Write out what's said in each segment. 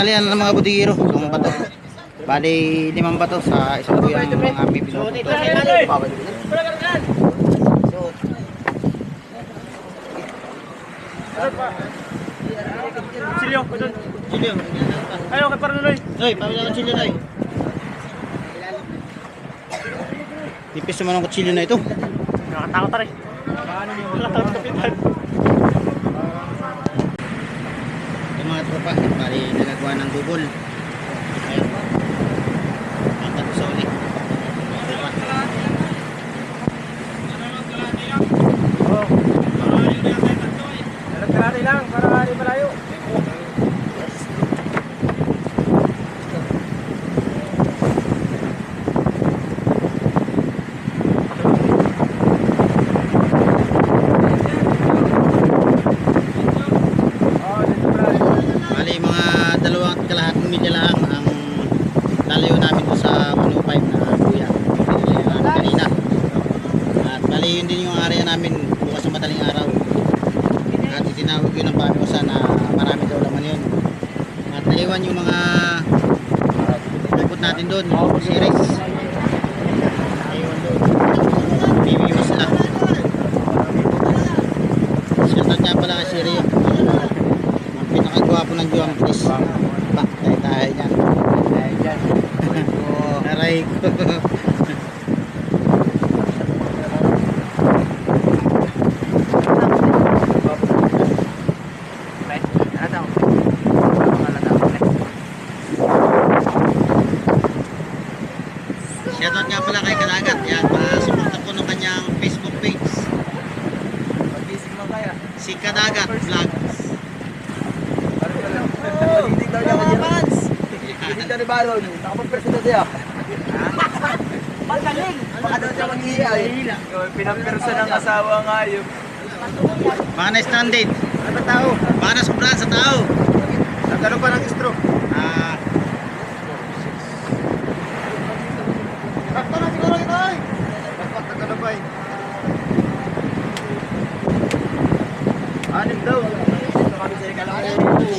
tinalian ng mga budigiro ng bato. Bali, limang bato sa isang buhay ang mga pinupunto. Silyo, doon. Silyo. Ayaw, kay Paranoy. Hoy, pamilya ng kutsilyo na eh. Tipis naman ang kutsilyo na ito. Nakakatakot tayo. Nakakatakot kapitan. Tropa, bali nagagawa ng dubol. Ayun. Ang tato sa uli. Tropa. Dalag-dalari lang, para hindi malayo. Bali mga dalawang at kalahating milya lang ang lalayo namin doon sa 105 na kuya. Kanina. At bali yun din yung area namin bukas ng madaling araw. At itinawag yun ng pamiusa na marami daw laman yun. At naiwan yung mga nagput natin doon, yung series. Naiwan doon. Bimiwas sila. Shoutout nga pala kay Sirio. Ang pinakagwapo ng Juan Chris. Ba, tayo tayo dyan. Tayo dyan. Aray ko. Shoutout nga pala kay Kalagat. Yan, pa-support ko ng kanyang Facebook page. Si Kadagat Vlogs. Hindi ka ni Baron, nakapag-president niya. Siya mag-iay. Pinampersa ng asawa nga yun. Baka na stranded. Ano ba tao? Baka na sobrahan sa tao. Nagano pa ng stroke. Ah, Sakto na siguro ito ay. Dapat nagano pa eh. Anim daw.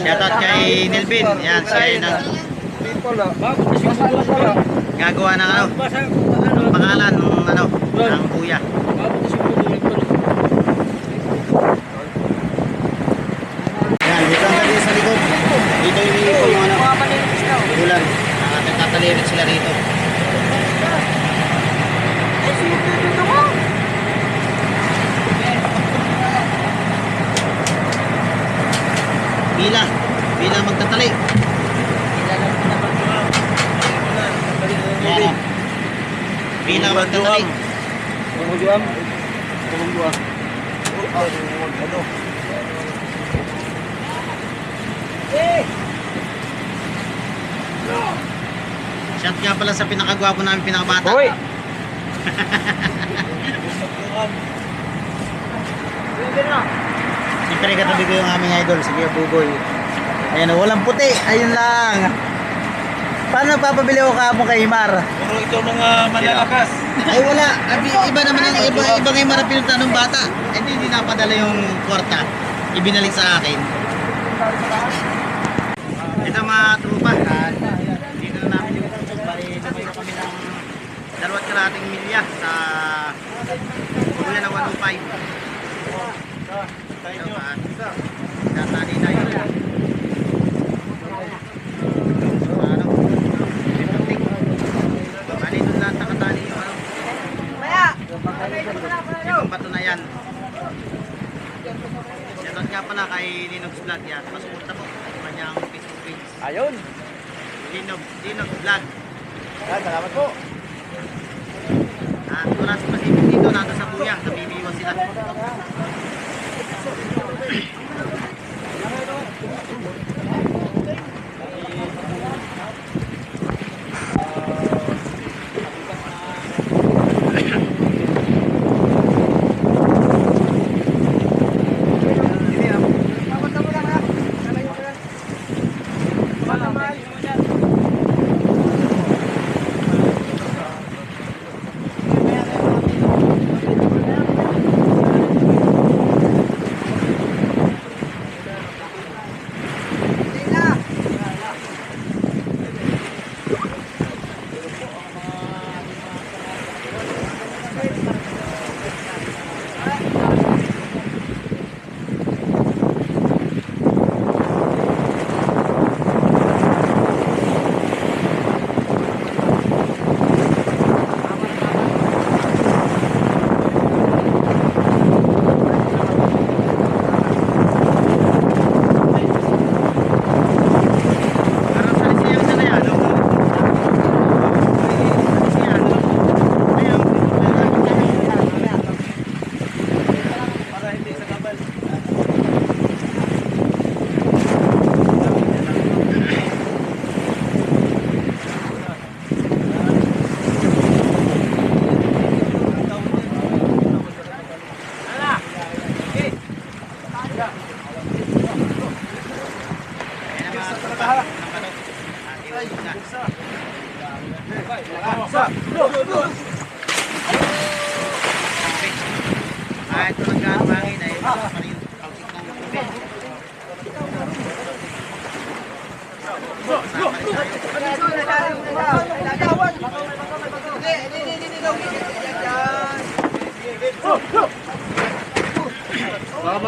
shoutout kay Nelvin. Yan, siya yung nag gagawa ng ano, ng pangalan ng ano, ng kuya. Yan, dito ang gabi sa likod. Dito yung iniipon yung ano, ulan. Ah, nagtatalirit sila rito. Pila, pila magtatali. Yan. ah. Pila magtatali. Pumujuam. Pumujuam. Ano? Shout nga pala sa pinakagwapo namin pinakabata. Hoy! Siyempre katabi ko yung aming idol, si Kuya Buboy. Ayan, walang puti. Ayun lang. Paano papabili ko kahapon kay Himar? Puro ito mga malalakas. Ay wala. Abi, iba naman ang iba, iba ngayon marap pinunta ng bata. Eh di, di napadala yung kwarta. Ibinalik sa akin. Ito mga trupa. At dito na namin yung bali lumay ko kami ng dalawat kalating milya sa Kuya na 105. Ito, at tatali na yun. Ano? Bali doon lahat nakatali yung ano. Yung bato na yan. Shoutout nga pala kay Linux Vlog yan. Pasuporta po sa kanyang Facebook page. Ayun! Linog, Linog Vlog. Yan, salamat po. At wala sa Pacific dito, nandun sa Buyang, namimiwas sila.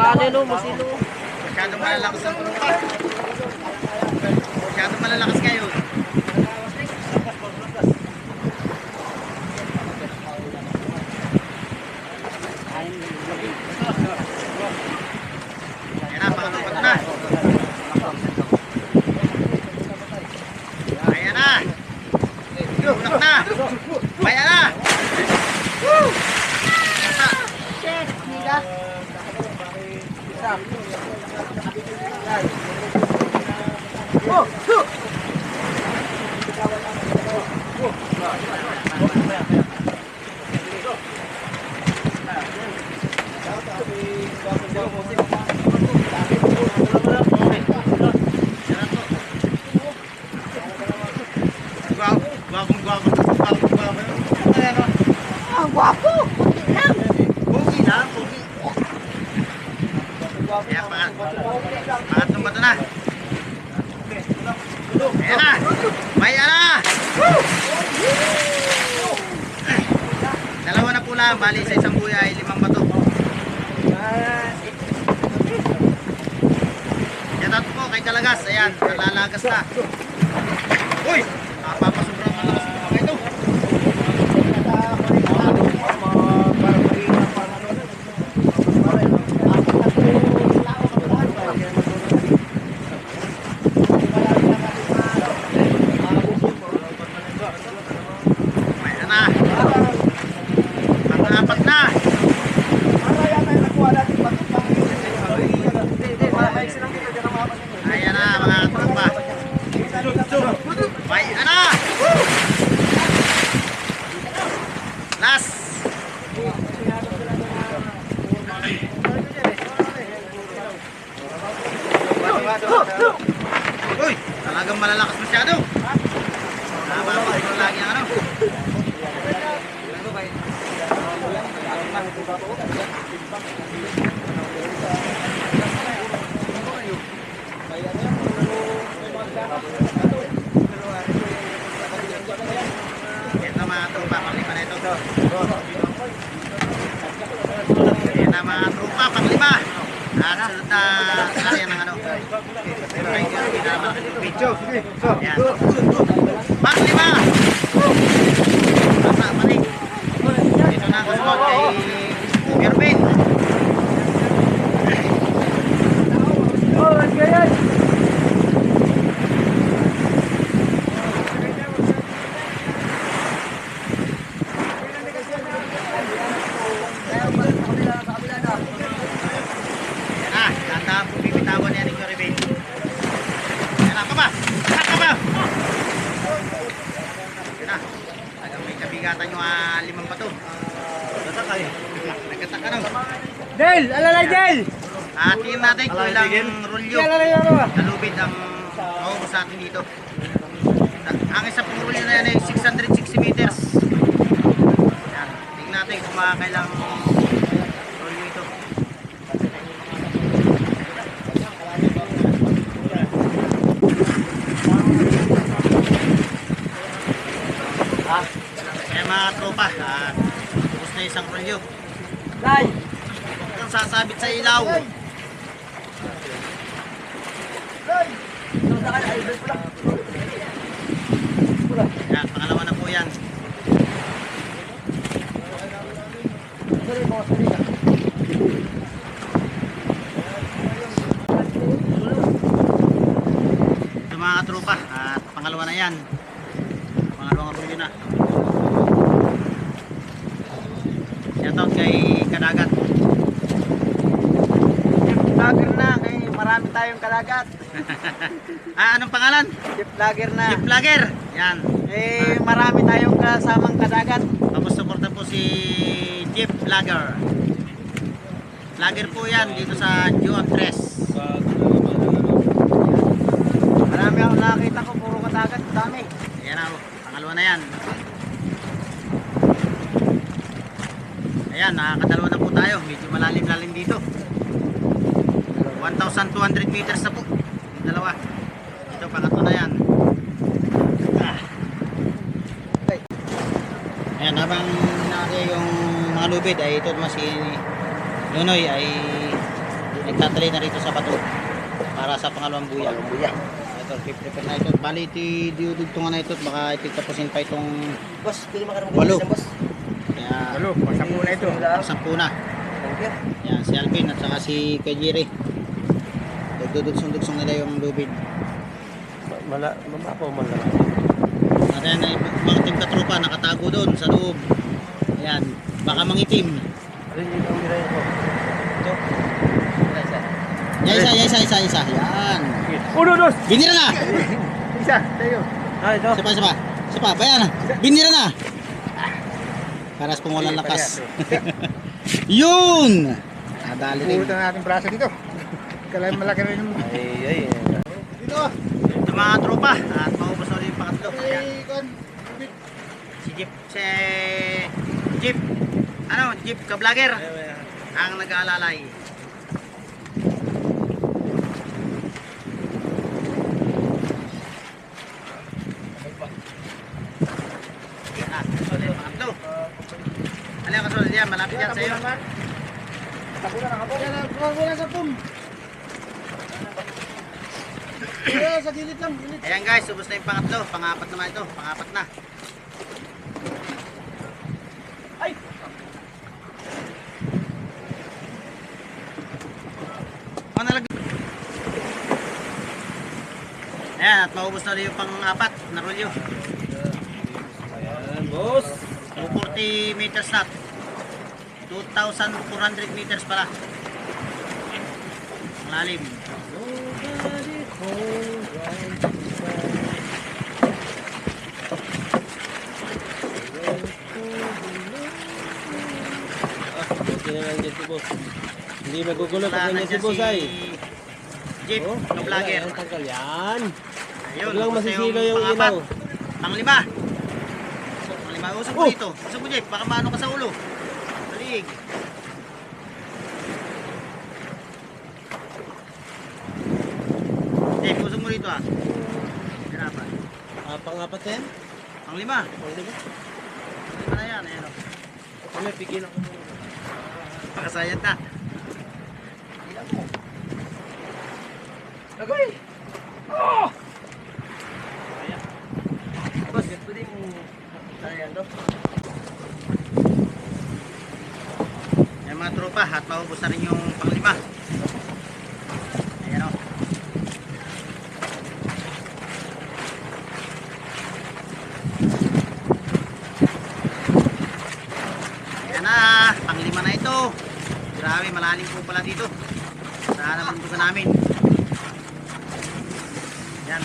Babaan no, masino. Masyadong malalakas ang tubig. Masyadong malalakas kayo. Ayan na, pangatapot na. Ayan na. Tulak na. Ayan na. Woo! Basta. Guwapo, guwapong guwapo, Pangat, pangatlong bato na. Ayan na. May na. Dalawa na pula, bali sa isang buya ay limang bato. Shout po kay Kalagas, ayan, nalalagas na. Uy! Napapasobrang malakas ng mga ito. May na na. Pang-apat na. Ayan na mga tropa. May na. Last. Uy, talagang malalakas masyado. Nababalik mo lagi ang ano. Ito mga tropa, panglima na ito. Ayan na mga tropa, panglima. At sunod na larian ng ano. Ay, pinakamalaki ng video. Ayan. Panglima! Basta balik. Dito na ang kasunod kay Irvin. Ayan na, tanda po bibitawan niya ni Irvin. Ayan na, kaba! Ayan kaba! Ayan na, talagang may kabigatan yung ah, limang bato. Nagkataka eh. Nagkataka na. Del, alalay Del. At tingnan natin kung Alalay ano ba? nalubid ang maubos sa atin dito. Ang isa pong rolyo na yan ay 660 meters. Yan. Tingnan natin kung makakailang rolyo ito. Kaya mga tropa, ah, ubos na isang rolyo. Lay. Ang sasabit sa ilaw. Yan, pangalawa na po yan. Ito mga at pangalawa yan. Pangalawang apelyo na. Shoutout kay Kadagat. Lager na, kay marami tayong kalagat. Ah, anong pangalan? Jeep lager na. Jeep Vlogger. Yan. Eh, marami tayong kasamang kadagat. Tapos suporta po si Jeep Vlogger. Vlogger po yan dito sa Juan Tres. Marami akong nakakita ko, puro kadagat. Dami. Yan ako. Pangalawa na yan. Ayan, nakakadalawa na po tayo. Medyo malalim-lalim dito. 1,200 meters na po. Dalawa. Ito, pangatlo na yan. Ah. Ayan, habang naki yung mga lubid ay ito naman si Nunoy ay nagtatali na rito sa bato para sa pangalawang buya. Buya. Ito, prepare na ito. Bali, iti diudugtungan na ito baka ititapusin pa itong Boss, pili makarong Walo. boss. kaya Halo, masampu na ito. sampu na. Thank you. Yan, si Alvin at saka si Kuya Jerry. Nagdudugsong-dugsong nila yung lubid. Mala, mamapaw man lang. At ayan, ay mga team katropa nakatago doon sa loob. Ayan, baka mangitim. Alin yung ang mirahin ko? Ito. Yan, isa, yan, isa, isa, isa. Yan. Uno, dos! Binira na! Isa, tayo. Ah, ito. Isa pa, isa pa. Isa pa, bayan na. Binira na! Paras pong walang lakas. Yun! Nadali rin. Puhutan natin braso dito. Kailangan malaki rin yung... Ay, ay. Dito! Ito mga tropa. At maubos na ulit yung pangatlo. Ayan. Si Jeep, si Jeep, ano, Jeep ka-vlogger ang nag-aalalay. Na, pangatlo. Ano yung kasunod yan? Malapit yan sa'yo. Tapunan ang kapon. Yan, kulang sa pum. Kaya sa gilid lang, gilid. Ayan guys, subos na yung pangatlo. Pangapat naman ito. Pangapat na. Ay! Ano nalag... Ayan, at maubos na ulit yung pang-apat na rolyo. Ayan, boss. 240 meters na. 2,400 meters pala. Ang lalim. Okay na lang dyan si boss. Hindi magugulo pag ganyan si boss ay. Jeep, Oh, no vlogger. Ang tanggal yan. Ayun, lang masisilaw yung ilaw. Pang-lima. Pang-lima. Usap mo Oh! dito. Usap mo, Jeep. Baka maano ka sa ulo. Talig. Jeep, usap mo dito ah. Hirapan. Pang-apat na yan? Pang-lima. Pang lima? Pang-lima na yan. Ayan. Kami, pigil ako. Pakasayad na. Lagay! Oh! Boss, pwede mong tayan to? Yan mga tropa, at maubos na rin yung panglima. Ayan o. Ayan na, panglima na ito. Grabe, malalim po pala dito. Sa nabuntukan namin. Yan,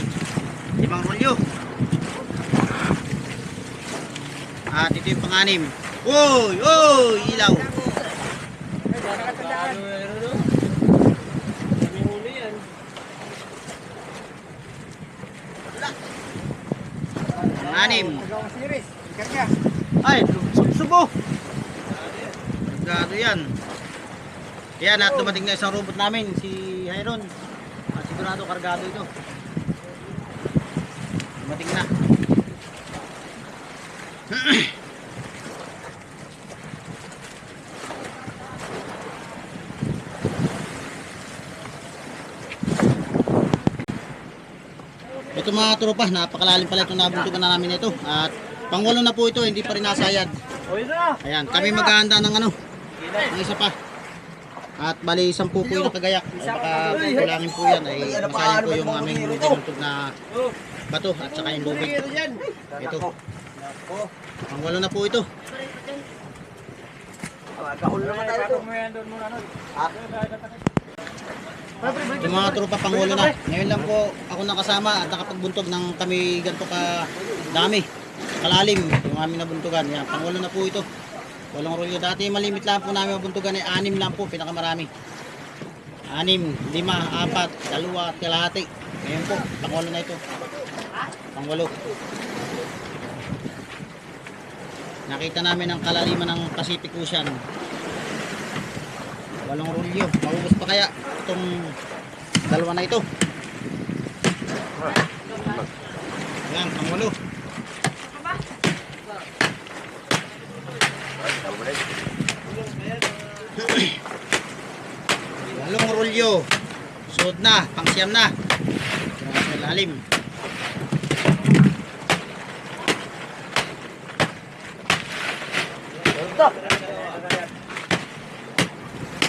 limang rolyo. At ito yung panganim. Uy, uy, ilaw. Panganim. Ay, subo. Gado yan. Yan at dumating na isang robot namin, si Hyron. At sigurado kargado ito. Dumating na. Ito mga tropa, napakalalim pala itong nabuntugan na namin ito. At pangwalo na po ito, hindi pa rin nasayad. Ayan, kami maghahanda ng ano, ng isa pa. At bali, isang po po yung baka kulangin po yan. Ay, masayang po yung aming binuntog na bato at saka yung lubig. Ito. Pangwalo na po ito. Kahul naman tayo? Ito mga tropa pangwalo na. Ngayon lang po ako nakasama at nakapagbuntog ng kami ganito ka dami. Kalalim yung aming nabuntugan. Yan, pangwalo na po ito. Walong rolyo. Dati malimit lang po namin mabuntugan ay anim lang po, pinakamarami. Anim, lima, apat, dalawa, at kalahati. Ngayon po, pangwalo na ito. Pangwalo. Nakita namin ang kalaliman ng Pacific Ocean. Walong rolyo. Maubos pa kaya itong dalawa na ito. Yan, pangulo. Walong rolyo. Suot na, pangsiyam na. Grabe lalim.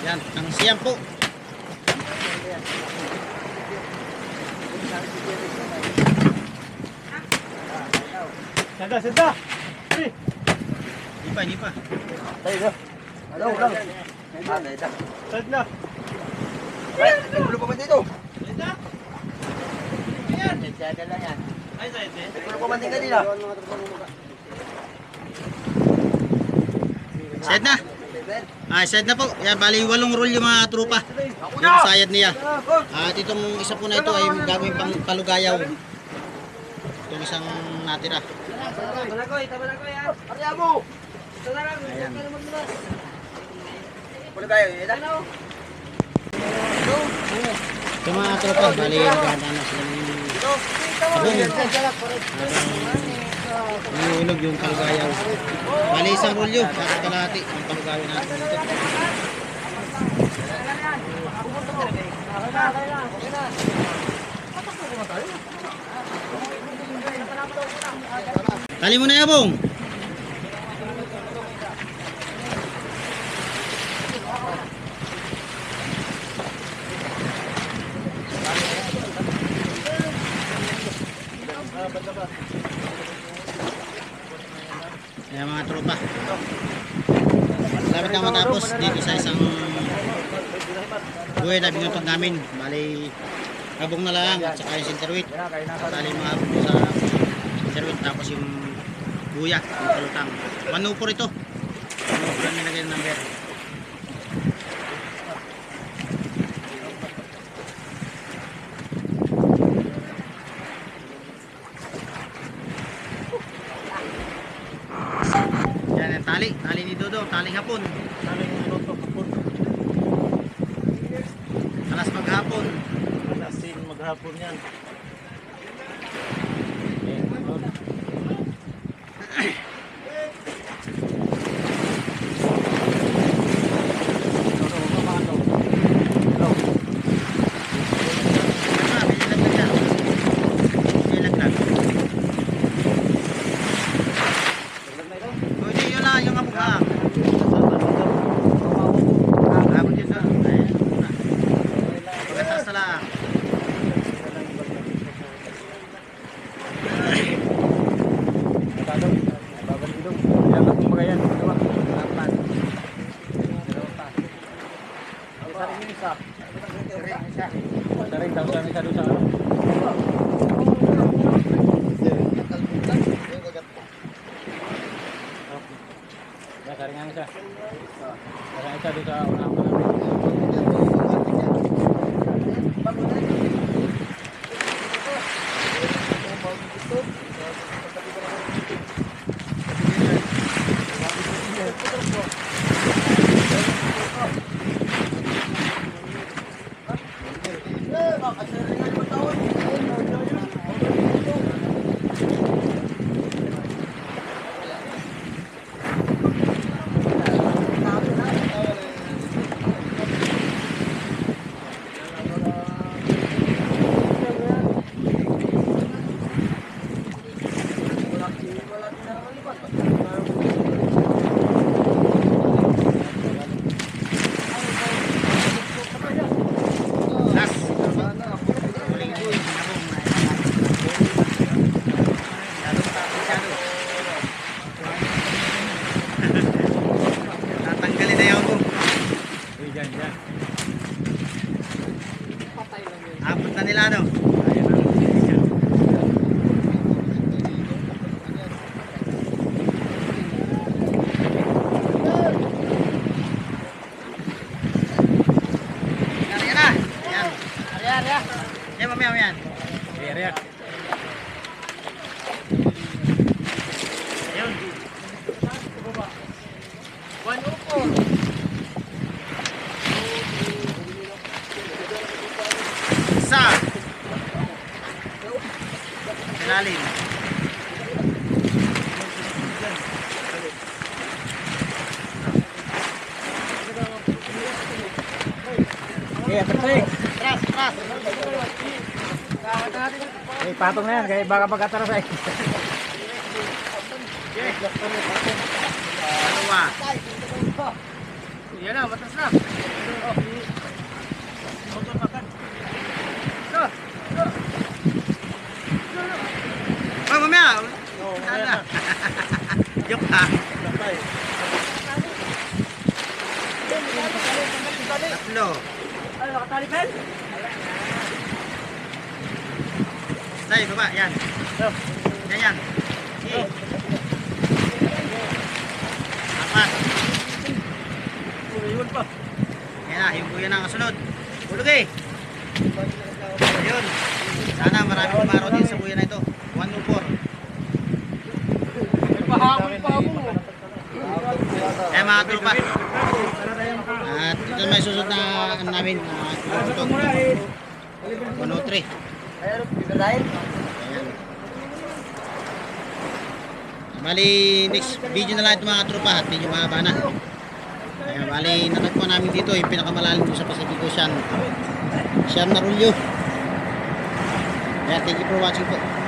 Yan, pangsiyam po. Sada, sada. Hindi pa, hindi pa. Tayo, dahil na. Sad na. Ay, gulo pa man dito. Sada lang yan. Ay, sada. May gulo pa man din kanina. Set na. Ah, set na po. Yan, bali walong roll yung mga trupa. Ako Yung sayad niya. At itong isa po na ito ay gagawin pang palugayaw. Itong isang natira. Arya mo! Ayan. Wala kayo, yun na? Ito mga tropa, bali naghahanda na sila ng sabon. Inuulog yung palugayaw. Bali isang rolyo, sa kalahati ang palugayaw natin dito. Tali mo na yabong. Ayan mga tropa. Lapit na matapos dito sa isang buhay na binutog namin. Bali, habong na lang at saka yung sinterwit. Bali mga sa sinterwit tapos yung buya, yung kalutang. Manupor ito. Manupor ang nilagay ng number. Yan ang tali. Tali ni Dodo. Taling hapon. Maghapon yan. Yeah, patay. Tras, tras. Eh, patong na yan, kaya baka pagkataras ay. Dalawa. Yan na, matas na. Oh, mamaya. Sana. Joke ha. Tatlo. Nakatali pa yan? Tay, baba. Yan. Yan, yan. Okay. Apat. Iwan pa. Yan na, yung kuya na ang kasunod. Hulog eh. Ayun. Sana marami kumaro din sa kuya na ito. 104. Pahabol pa ako. Eh mga tropa. At ito may susunod na namin. Uh. 103. Ayun, bibirahin. Ayan. Bali, next video na lang ito mga tropa at medyo mahaba na. Ayan, bali, natagpuan namin dito yung pinakamalalim sa Pacific Ocean. Siyam na rulyo. Kaya thank you for watching po.